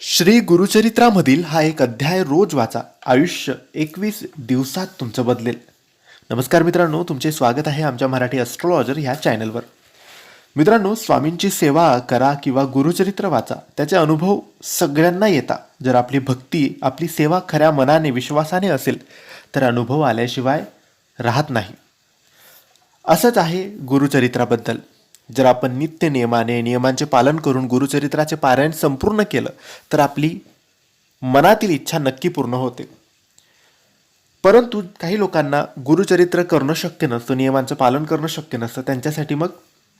श्री गुरुचरित्रामधील हा एक अध्याय रोज वाचा. आयुष्य एकवीस दिवसात तुमचं बदलेल. नमस्कार मित्रांनो तुमचे स्वागत आहे आमच्या मराठी ॲस्ट्रॉलॉजर ह्या चॅनलवर मित्रांनो स्वामींची सेवा करा किंवा गुरुचरित्र वाचा. त्याचे अनुभव सगळ्यांना येता. जर आपली भक्ती आपली सेवा खऱ्या मनाने विश्वासाने असेल तर अनुभव आल्याशिवाय राहत नाही. असंच आहे गुरुचरित्राबद्दल. जर आपण नित्य नियमाने नियमांचे पालन करून गुरुचरित्राचे पारायण संपूर्ण केलं तर आपली मनातील इच्छा नक्की पूर्ण होते. परंतु काही लोकांना गुरुचरित्र करणं शक्य नसतं नियमांचं पालन करणं शक्य नसतं. त्यांच्यासाठी मग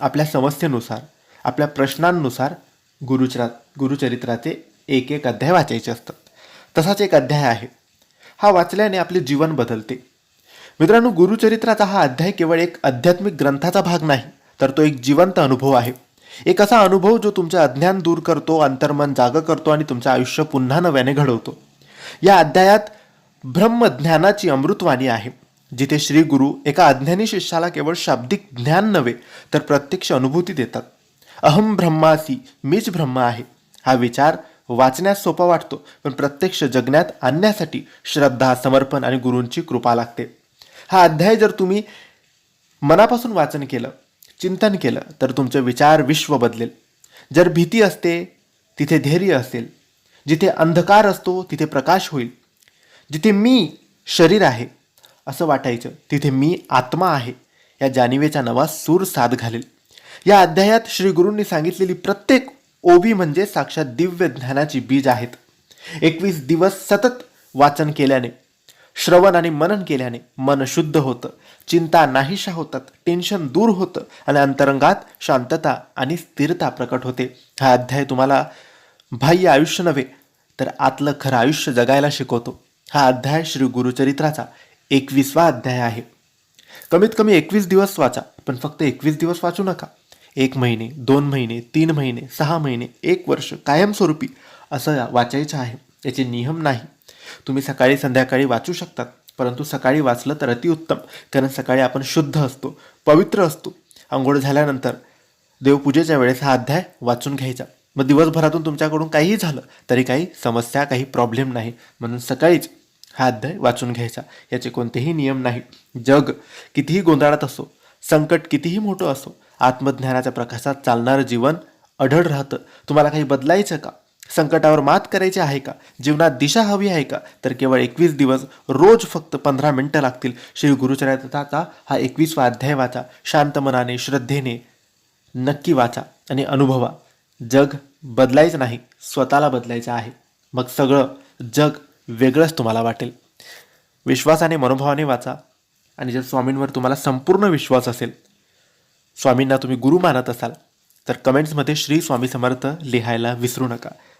आपल्या समस्येनुसार आपल्या प्रश्नांनुसार गुरुचरा गुरुचरित्राचे एक एक अध्याय वाचायचे असतात. तसाच एक अध्याय आहे. हा वाचल्याने आपले जीवन बदलते. मित्रांनो गुरुचरित्राचा हा अध्याय केवळ एक आध्यात्मिक ग्रंथाचा भाग नाही. तर तो एक जिवंत अनुभव आहे. एक असा अनुभव जो तुमचे अज्ञान दूर करतो अंतर्मन जागं करतो आणि तुमचं आयुष्य पुन्हा नव्याने घडवतो. या अध्यायात ब्रह्मज्ञानाची अमृतवाणी आहे जिथे श्री गुरु एका अज्ञानी शिष्याला केवळ शाब्दिक ज्ञान नव्हे तर प्रत्यक्ष अनुभूती देतात. अहम ब्रह्मासी मीच ब्रह्म आहे. हा विचार वाचण्यास सोपा वाटतो पण प्रत्यक्ष जगण्यात आणण्यासाठी श्रद्धा समर्पण आणि गुरूंची कृपा लागते. हा अध्याय जर तुम्ही मनापासून वाचन केलं चिंतन केलं तर तुमचे विचार विश्व बदलेल. जर भीती असते तिथे धैर्य असेल. जिथे अंधकार असतो तिथे प्रकाश होईल. जिथे मी शरीर आहे असं वाटायचं तिथे मी आत्मा आहे या जाणिवेचा नवा सूर साध घालेल. या अध्यायात श्री गुरूंनी सांगितलेली प्रत्येक ओबी म्हणजे साक्षात दिव्य ज्ञानाची बीज आहेत. एकवीस दिवस सतत वाचन केल्याने श्रवण आणि मनन केल्याने मन शुद्ध होतं चिंता नाहीशा होतात टेन्शन दूर होतं आणि अंतरंगात शांतता आणि स्थिरता प्रकट होते. हा अध्याय तुम्हाला बाह्य आयुष्य नव्हे तर आतलं खरं आयुष्य जगायला शिकवतो. हा अध्याय श्री गुरुचरित्राचा एकवीसवा अध्याय आहे. कमीत कमी एकवीस दिवस वाचा पण फक्त एकवीस दिवस वाचू नका. एक महिने दोन महिने तीन महिने सहा महिने एक वर्ष कायमस्वरूपी असं वाचायचं आहे. याचे नियम नाही. तुम्ही सकाळी संध्याकाळी वाचू शकतात परंतु सकाळी वाचलं तर अतिउत्तम कारण सकाळी आपण शुद्ध असतो पवित्र असतो. आंघोळ झाल्यानंतर देवपूजेच्या वेळेस हा अध्याय वाचून घ्यायचा. मग दिवसभरातून तुमच्याकडून काहीही झालं तरी काही समस्या काही प्रॉब्लेम नाही. म्हणून सकाळीच हा अध्याय वाचून घ्यायचा. याचे कोणतेही नियम नाही. जग कितीही गोंधळात असो संकट कितीही मोठं असो आत्मज्ञानाच्या प्रकाशात चालणारं जीवन अढळ राहतं. तुम्हाला काही बदलायचं का? संकटावर मात करायची आहे का? जीवनात दिशा हवी आहे का? तर केवळ एकवीस दिवस रोज फक्त पंधरा मिनटं लागतील. श्री गुरुचरित्राचा हा एकवीसवा अध्याय वाचा. शांत मनाने श्रद्धेने नक्की वाचा आणि अनुभवा. जग बदलायचं नाही स्वतःला बदलायचं आहे. मग सगळं जग वेगळंच तुम्हाला वाटेल. विश्वासाने मनोभावाने वाचा आणि जर स्वामींवर तुम्हाला संपूर्ण विश्वास असेल स्वामींना तुम्ही गुरु मानत असाल तर कमेंट्समध्ये श्री स्वामी समर्थ लिहायला विसरू नका.